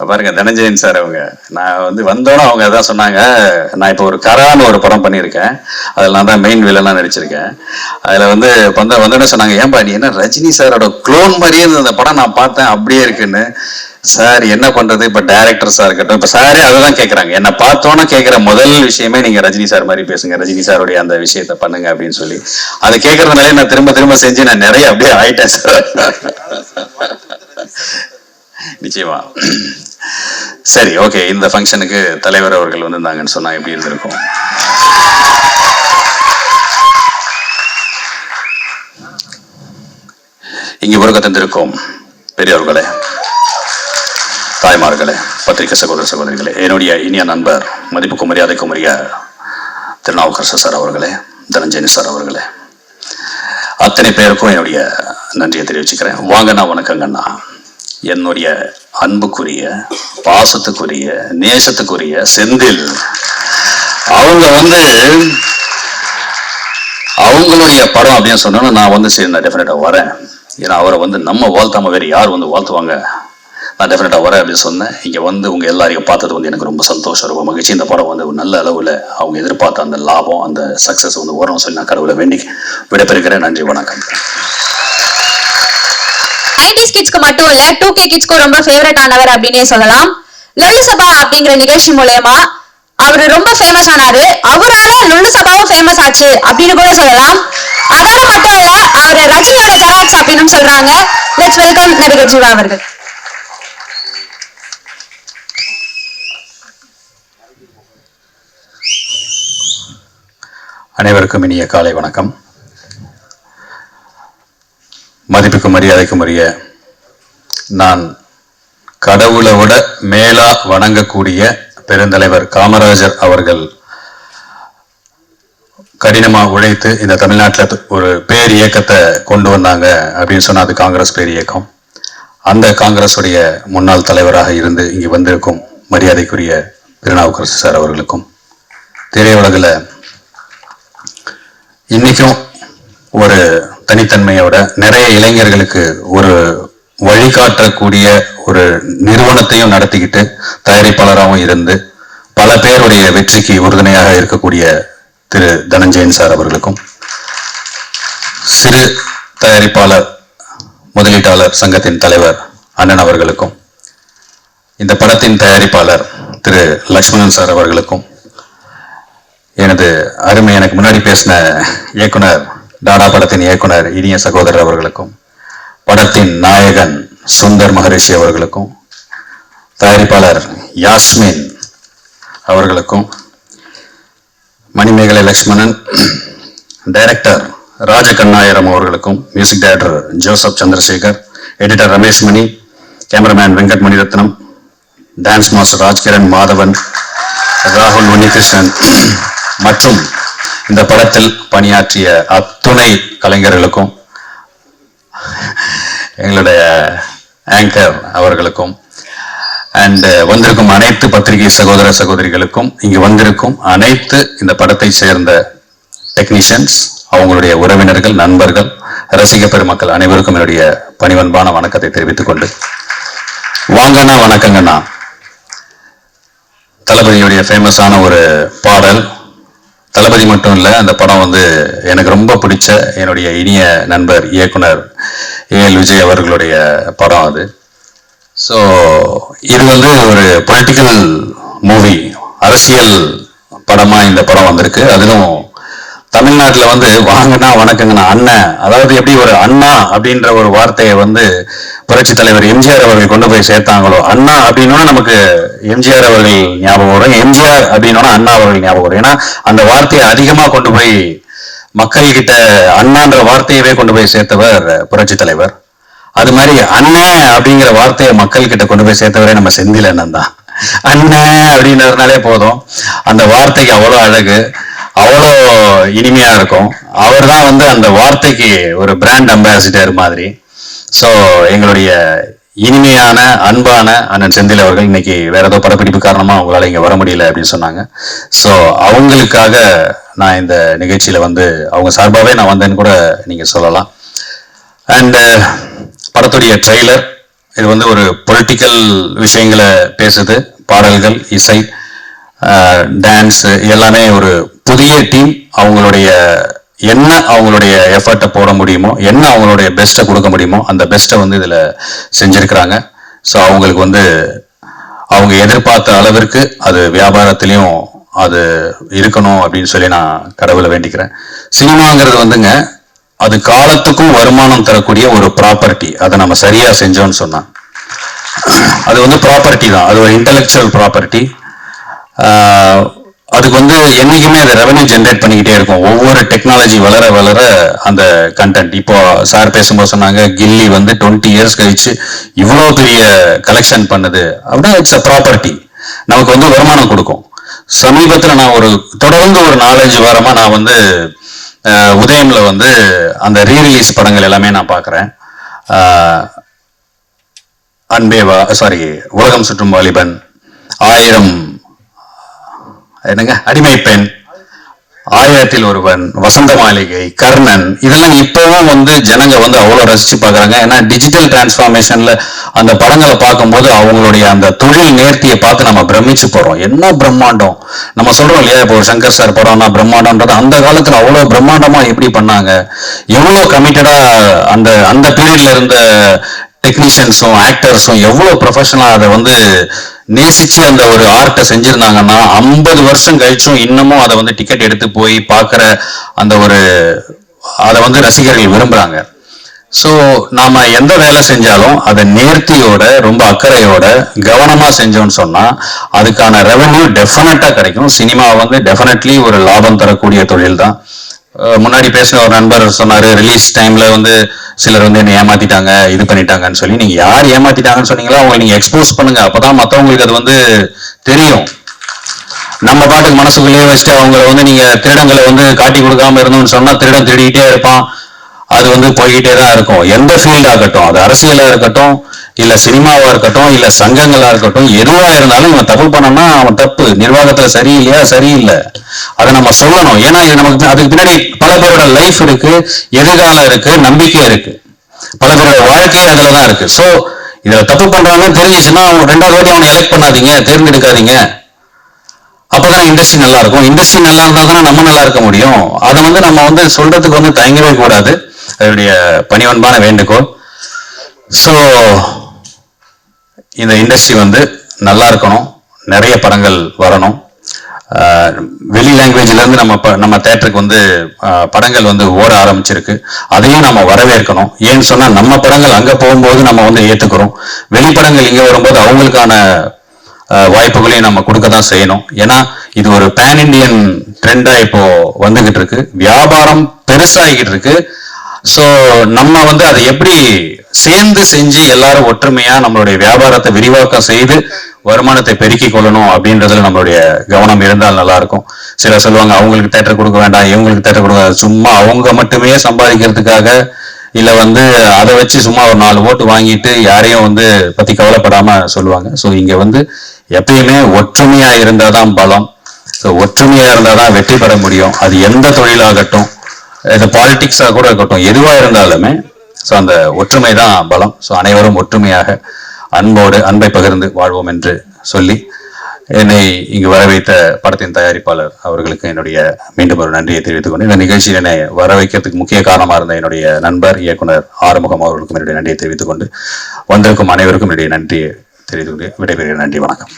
பாருங்க தனஞ்சயன் சார் அவங்க. நான் வந்து வந்தோன்னே அவங்க அதான் சொன்னாங்க நான் இப்போ ஒரு கரான்னு ஒரு படம் பண்ணியிருக்கேன். அதில் நான் தான் மெயின் வில்லனாக நடிச்சிருக்கேன். அதில் வந்து வந்த வந்தோடனே சொன்னாங்க ஏன்பா நீ என்ன ரஜினி சாரோட க்ளோன் மாதிரியே இருந்த அந்த படம் நான் பார்த்தேன் அப்படியே இருக்குன்னு. சார் என்ன பண்றது? இப்போ டேரக்டர் சார் இருக்கட்டும் இப்போ சாரே அதை தான் கேட்குறாங்க என்னை பார்த்தோன்னே கேட்குற முதல் விஷயமே நீங்கள் ரஜினி சார் மாதிரி பேசுங்க. ரஜினி சாருடைய அந்த விஷயத்த பண்ணுங்க அப்படின்னு சொல்லி. அதை கேட்கறதுனாலே நான் திரும்ப திரும்ப செஞ்சு நான் நிறைய அப்படியே ஆயிட்டேன் சார். நிச்சயமா. சரி ஓகே இந்த ஃபங்க்ஷனுக்கு தலைவர் அவர்கள் வந்திருந்தாங்கன்னு சொன்னா எப்படி இருந்திருக்கும்? இங்கு உலக தந்திருக்கும் பெரியவர்களே தாய்மார்களே பத்திரிகை சகோதர சகோதரிகளே என்னுடைய இனிய நண்பர் மதிப்புக்கும் மரியாதைக்கும் உரிய திருநாவுக்கரசு சார் அவர்களே தனஞ்சயனி சார் அவர்களே அத்தனை பேருக்கும் என்னுடைய நன்றியை தெரிவிச்சுக்கிறேன். வாங்கண்ணா வணக்கங்கண்ணா என்னுடைய அன்புக்குரிய பாசத்துக்குரிய நேசத்துக்குரிய செந்தில் அவங்க வந்து அவங்களுடைய படம் அப்படின்னு சொன்னோன்னா நான் வந்து சரி நான் டெஃபினட்டாக வரேன். ஏன்னா அவரை வந்து நம்ம வாழ்த்தாம வேறு யார் வந்து வாழ்த்துவாங்க? நான் டெஃபினட்டாக வரேன் அப்படின்னு சொன்னேன். இங்கே வந்து உங்கள் எல்லாரையும் பார்த்தது வந்து எனக்கு ரொம்ப சந்தோஷம் ரொம்ப மகிழ்ச்சி. இந்த படம் வந்து ஒரு நல்ல அளவில் அவங்க எதிர்பார்த்த அந்த லாபம் அந்த சக்ஸஸ் வந்து வரணும்னு சொல்லி நான் கடவுளை வேண்டி விடைபெறுகிறேன். நன்றி வணக்கம். நைன்டிஸ் கிட்ஸ்க்கு மட்டும் இல்ல டூ கே கிட்ஸ்க்கும் ரொம்ப ஃபேவரட் ஆனவர் அப்படின்னே சொல்லலாம். லொல்லு சபா அப்படிங்கிற நிகழ்ச்சி மூலயமா அவரு ரொம்ப ஃபேமஸ் ஆனாரு. அவரால லொல்லு சபாவும் ஃபேமஸ் ஆச்சு அப்படின்னு கூட சொல்லலாம். அதோட மட்டும் இல்ல அவரு ரஜினியோட ஜெராக்ஸ் அப்படின்னு சொல்றாங்க. லெட்ஸ் வெல்கம் நடிகர் ஜீவா அவர்கள். அனைவருக்கும் இனிய காலை வணக்கம். மதிப்புக்கும் மரியாதைக்கும் உரிய நான் கடவுளை விட மேலா வணங்கக்கூடிய பெருந்தலைவர் காமராஜர் அவர்கள் கடினமா உழைத்து இந்த தமிழ்நாட்டில் ஒரு பேர் இயக்கத்தை கொண்டு வந்தாங்க அப்படின்னு சொன்னா அது காங்கிரஸ் பேர் இயக்கம். அந்த காங்கிரஸுடைய முன்னாள் தலைவராக இருந்து இங்கு வந்திருக்கும் மரியாதைக்குரிய திருநாவுக்கரசு சார் அவர்களுக்கும். திரையுலகில் இன்னைக்கும் ஒரு தனித்தன்மையோட நிறைய இளைஞர்களுக்கு ஒரு வழிகாட்டக்கூடிய ஒரு நிறுவனத்தையும் நடத்திக்கிட்டு தயாரிப்பாளராகவும் இருந்து பல பேருடைய வெற்றிக்கு உறுதுணையாக இருக்கக்கூடிய திரு தனஞ்சயன் சார் அவர்களுக்கும் சிறு தயாரிப்பாளர் முதலீட்டாளர் சங்கத்தின் தலைவர் அண்ணன் அவர்களுக்கும் இந்த படத்தின் தயாரிப்பாளர் திரு லக்ஷ்மணன் சார் அவர்களுக்கும் எனது அருமை எனக்கு முன்னாடி பேசின இயக்குனர் டாடா படத்தின் இயக்குனர் இனிய சகோதரர் அவர்களுக்கும் படத்தின் நாயகன் சுந்தர் மகரிஷி அவர்களுக்கும் தயாரிப்பாளர் யாஸ்மின் அவர்களுக்கும் மணிமேகலை லக்ஷ்மணன் டைரக்டர் ராஜகண்ணாயிரம் அவர்களுக்கும் music director Joseph Chandrasekar editor Ramesh Mani cameraman Venkat Maniratnam dance master Rajkiran Madhavan ராகுல் உன்னிகிருஷ்ணன் மற்றும் இந்த படத்தில் பணியாற்றிய அத்துணை கலைஞர்களுக்கும் எங்களுடைய ஆங்கர் அவர்களுக்கும் அண்ட் வந்திருக்கும் அனைத்து பத்திரிகை சகோதர சகோதரிகளுக்கும் இங்கு வந்திருக்கும் அனைத்து இந்த படத்தை சேர்ந்த டெக்னீஷியன்ஸ் அவங்களுடைய உறவினர்கள் நண்பர்கள் ரசிக பெருமக்கள் அனைவருக்கும் என்னுடைய பணிவன்பான வணக்கத்தை தெரிவித்துக் கொண்டு. வாங்கண்ணா வணக்கங்கண்ணா. தளபதியுடைய ஃபேமஸான ஒரு பாடல் தளபதி மட்டும் இல்லை அந்த படம் வந்து எனக்கு ரொம்ப பிடிச்ச என்னுடைய இனிய நண்பர் இயக்குனர் ஏஎல் விஜய் அவர்களுடைய படம் அது. ஸோ இது வந்து ஒரு பொலிட்டிக்கல் மூவி அரசியல் படமாக இந்த படம் வந்திருக்கு. அதிலும் தமிழ்நாட்டில் வந்து வாங்கண்ணா வணக்கங்கண்ணா அண்ணன் அதாவது எப்படி ஒரு அண்ணா அப்படின்ற ஒரு வார்த்தையை வந்து புரட்சி தலைவர் எம்ஜிஆர் அவர்கள் கொண்டு போய் சேர்த்தாங்களோ அண்ணா அப்படின்னா நமக்கு எம்ஜிஆர் அவர்கள் ஞாபகம் வரும். எம்ஜிஆர் அப்படின்னா அண்ணா அவர்கள் ஞாபகம் வரும். ஏன்னா அந்த வார்த்தையை அதிகமாக கொண்டு போய் மக்கள் கிட்ட அண்ணான்ற வார்த்தையவே கொண்டு போய் சேர்த்தவர் புரட்சி தலைவர். அது மாதிரி அண்ணன் அப்படிங்கிற வார்த்தையை மக்கள் கிட்ட கொண்டு போய் சேர்த்தவரே நம்ம செந்தில் அண்ணன் தான் அண்ணன் அப்படின்றதுனாலே போதும். அந்த வார்த்தைக்கு அவ்வளோ அழகு. அவ்வளோ இனிமையா இருக்கும். அவர் தான் வந்து அந்த வார்த்தைக்கு ஒரு பிராண்ட் அம்பாசிடர் மாதிரி. ஸோ எங்களுடைய இனிமையான அன்பான அண்ணன் செந்தில் அவர்கள் இன்னைக்கு வேற ஏதோ படப்பிடிப்பு காரணமா அவங்களால இங்க வர முடியல அப்படின்னு சொன்னாங்க. ஸோ அவங்களுக்காக நான் இந்த நிகழ்ச்சியில வந்து அவங்க சார்பாகவே நான் வந்தேன்னு கூட நீங்க சொல்லலாம். அண்ட் படத்துடைய ட்ரெய்லர் இது வந்து ஒரு பொலிட்டிக்கல் விஷயங்களை பேசுது. பாடல்கள் இசை டான்ஸு எல்லாமே ஒரு புதிய டீம் அவங்களுடைய என்ன அவங்களுடைய எஃபர்ட்டை போட முடியுமோ என்ன அவங்களுடைய பெஸ்ட்டை கொடுக்க முடியுமோ அந்த பெஸ்ட்டை வந்து இதில் செஞ்சுருக்கிறாங்க. ஸோ அவங்களுக்கு வந்து அவங்க எதிர்பார்த்த அளவிற்கு அது வியாபாரத்திலையும் அது இருக்கணும் அப்படின்னு சொல்லி நான் கடவுளை வேண்டிக்கிறேன். சினிமாங்கிறது வந்துங்க அது காலத்துக்கும் வருமானம் தரக்கூடிய ஒரு ப்ராப்பர்ட்டி அதை நம்ம சரியா செஞ்சோம்னு சொன்னான் அது வந்து ப்ராப்பர்ட்டி தான். அது ஒரு இன்டெலெக்சுவல் ப்ராப்பர்ட்டி அதுக்கு வந்து என்னைக்குமே அது ரெவன்யூ ஜென்ரேட் பண்ணிக்கிட்டே இருக்கும். ஒவ்வொரு டெக்னாலஜி வளர வளர அந்த கண்டென்ட் இப்போ சார் பேசும்போது சொன்னாங்க கில்லி வந்து டுவெண்ட்டி இயர்ஸ் கழிச்சு இவ்வளோ பெரிய கலெக்ஷன் பண்ணுது. அப்படின்னா இட்ஸ் அ ப்ராப்பர்ட்டி நமக்கு வந்து வருமானம் கொடுக்கும். சமீபத்தில் நான் ஒரு தொடர்ந்து ஒரு நாலஞ்சு வாரமாக நான் வந்து உதயம்ல வந்து அந்த ரீரிலீஸ் படங்கள் எல்லாமே நான் பார்க்குறேன் அன்பேவா சாரி உலகம் சுற்றும் வாலிபன் ஆயிரம் என்னங்க? அடிமை பெண் ஆயிரத்தில் ஒருவன் வசந்த மாளிகை கர்ணன். இதெல்லாம் இப்பவும் வந்து ஜனங்க வந்து அவ்வளவு ரசிச்சு பாக்குறாங்க ஏன்னா டிஜிட்டல் டிரான்ஸ்ஃபார்மேஷன்ல அந்த படங்களை பார்க்கும்போது அவங்களுடைய அந்த தொழில் நேர்த்தியை பார்த்து நம்ம பிரமிச்சு போறோம். என்ன பிரம்மாண்டம்? நம்ம சொல்றோம் இல்லையா? இப்போ ஒரு சங்கர் சார் படம்னா பிரம்மாண்டம்ன்றது அந்த காலத்துல அவ்வளவு பிரம்மாண்டமா எப்படி பண்ணாங்க? எவ்வளவு கமிட்டடா அந்த அந்த பீரியட்ல இருந்த டெக்னீஷியன்ஸும் ஆக்டர்ஸும் எவ்வளவு ப்ரொஃபஷனலாக அதை வந்து நேசிச்சு அந்த ஒரு ஆர்ட்டை செஞ்சிருந்தாங்கன்னா ஐம்பது வருஷம் கழிச்சும் இன்னமும் அதை வந்து டிக்கெட் எடுத்து போய் பார்க்குற அந்த ஒரு அதை வந்து ரசிகர்கள் விரும்புறாங்க. ஸோ நாம எந்த வேலை செஞ்சாலும் அதை நேர்த்தியோட ரொம்ப அக்கறையோட கவனமா செஞ்சோம்னு சொன்னா அதுக்கான ரெவென்யூ டெஃபினட்டாக கிடைக்கும். சினிமா வந்து டெஃபினெட்லி ஒரு லாபம் தரக்கூடிய தொழில் தான் முன்னாடி பேசின ஒரு நண்பர் சொன்னாரு ரிலீஸ் டைம்ல வந்து சிலர் வந்து என்ன ஏமாத்திட்டாங்க இது பண்ணிட்டாங்கன்னு சொல்லி. நீங்க யார் ஏமாத்திட்டாங்கன்னு சொன்னீங்களோ அவங்களை நீங்க எக்ஸ்போஸ் பண்ணுங்க. அப்பதான் மத்தவங்களுக்கு அது வந்து தெரியும். நம்ம பாட்டுக்கு மனசுக்குள்ளேயே வச்சுட்டு அவங்கள வந்து நீங்க திருடங்களை வந்து காட்டி கொடுக்காம இருந்தோம்னு சொன்னா திருடம் திருடிக்கிட்டே இருப்பான். அது வந்து போய்கிட்டே தான் இருக்கும். எந்த ஃபீல்டாகட்டும் அது அரசியலா இருக்கட்டும் இல்ல சினிமாவா இருக்கட்டும் இல்ல சங்கங்களா இருக்கட்டும் எதுவா இருந்தாலும் இவன் தப்பு பண்ணனா அவன் தப்பு. நிர்வாகத்துல சரியில்லையா சரியில்லை. அதை நம்ம சொல்லணும். ஏன்னா இது நமக்கு அதுக்கு பின்னாடி பல பேரோட லைஃப் இருக்கு எதிர்காலம் இருக்கு நம்பிக்கை இருக்கு. பல பேரோட வாழ்க்கையே அதுலதான் இருக்கு. சோ இதுல தப்பு பண்றாங்கன்னு தெரிஞ்சிச்சுன்னா அவன் ரெண்டாவது வாட்டி அவனை எலெக்ட் பண்ணாதீங்க தேர்ந்தெடுக்காதீங்க. அப்பதான் இண்டஸ்ட்ரி நல்லா இருக்கும் இண்டஸ்ட்ரி நல்லா இருந்தா தானே நம்ம நல்லா இருக்க முடியும். அதை வந்து நம்ம வந்து சொல்றதுக்கு வந்து தயங்கவே கூடாது. அதனுடைய பணிவன்பான வேண்டுகோள். ஸோ இந்த இண்டஸ்ட்ரி வந்து நல்லா இருக்கணும். நிறைய படங்கள் வரணும். வெளி லாங்குவேஜ்ல இருந்து நம்ம நம்ம தேட்டருக்கு வந்து படங்கள் வந்து ஓட ஆரம்பிச்சிருக்கு. அதையும் நம்ம வரவேற்கணும். ஏன்னு சொன்னால் நம்ம படங்கள் அங்கே போகும்போது நம்ம வந்து ஏற்றுக்கிறோம் வெளி படங்கள் வரும்போது அவங்களுக்கான வாய்ப்புகளையும் நம்ம கொடுக்க தான் செய்யணும். ஏன்னா இது ஒரு பேன் இண்டியன் ட்ரெண்டாக இப்போ வந்துகிட்டு இருக்கு. வியாபாரம் பெருசாகிக்கிட்டு இருக்கு. ஸோ நம்ம வந்து அதை எப்படி சேர்ந்து செஞ்சு எல்லாரும் ஒற்றுமையா நம்மளுடைய வியாபாரத்தை விரிவாக்கம் செய்து வருமானத்தை பெருக்கிக் கொள்ளணும் அப்படின்றதுல நம்மளுடைய கவனம் இருந்தால் நல்லா இருக்கும். சில சொல்லுவாங்க அவங்களுக்கு தேட்டர் கொடுக்க வேண்டாம் இவங்களுக்கு தேட்டர் கொடுக்க சும்மா அவங்க மட்டுமே சம்பாதிக்கிறதுக்காக இல்ல வந்து அதை வச்சு சும்மா ஒரு நாலு ஓட்டு வாங்கிட்டு யாரையும் வந்து பத்தி கவலைப்படாம சொல்லுவாங்க. ஸோ இங்க வந்து எப்பயுமே ஒற்றுமையா இருந்தாதான் பலம். ஸோ ஒற்றுமையா இருந்தாதான் வெற்றி பெற முடியும். அது எந்த தொழிலாகட்டும் இந்த பாலிடிக்ஸாக கூட இருக்கட்டும் எதுவாக இருந்தாலுமே ஸோ அந்த ஒற்றுமை தான் பலம். ஸோ அனைவரும் ஒற்றுமையாக அன்போடு அன்பை பகிர்ந்து வாழ்வோம் என்று சொல்லி என்னை இங்கு வர வைத்த படத்தின் தயாரிப்பாளர் அவர்களுக்கு என்னுடைய மீண்டும் ஒரு நன்றியை தெரிவித்துக் கொண்டு இந்த நிகழ்ச்சியில் என்னை வர வைக்கிறதுக்கு முக்கிய காரணமாக இருந்த என்னுடைய நண்பர் இயக்குனர் ஆறுமுகம் அவர்களுக்கும் என்னுடைய நன்றியை தெரிவித்துக் கொண்டு வந்திருக்கும் அனைவருக்கும் என்னுடைய நன்றியை தெரிவித்துக் கொண்டு விடைபெறுகிற நன்றி வணக்கம்.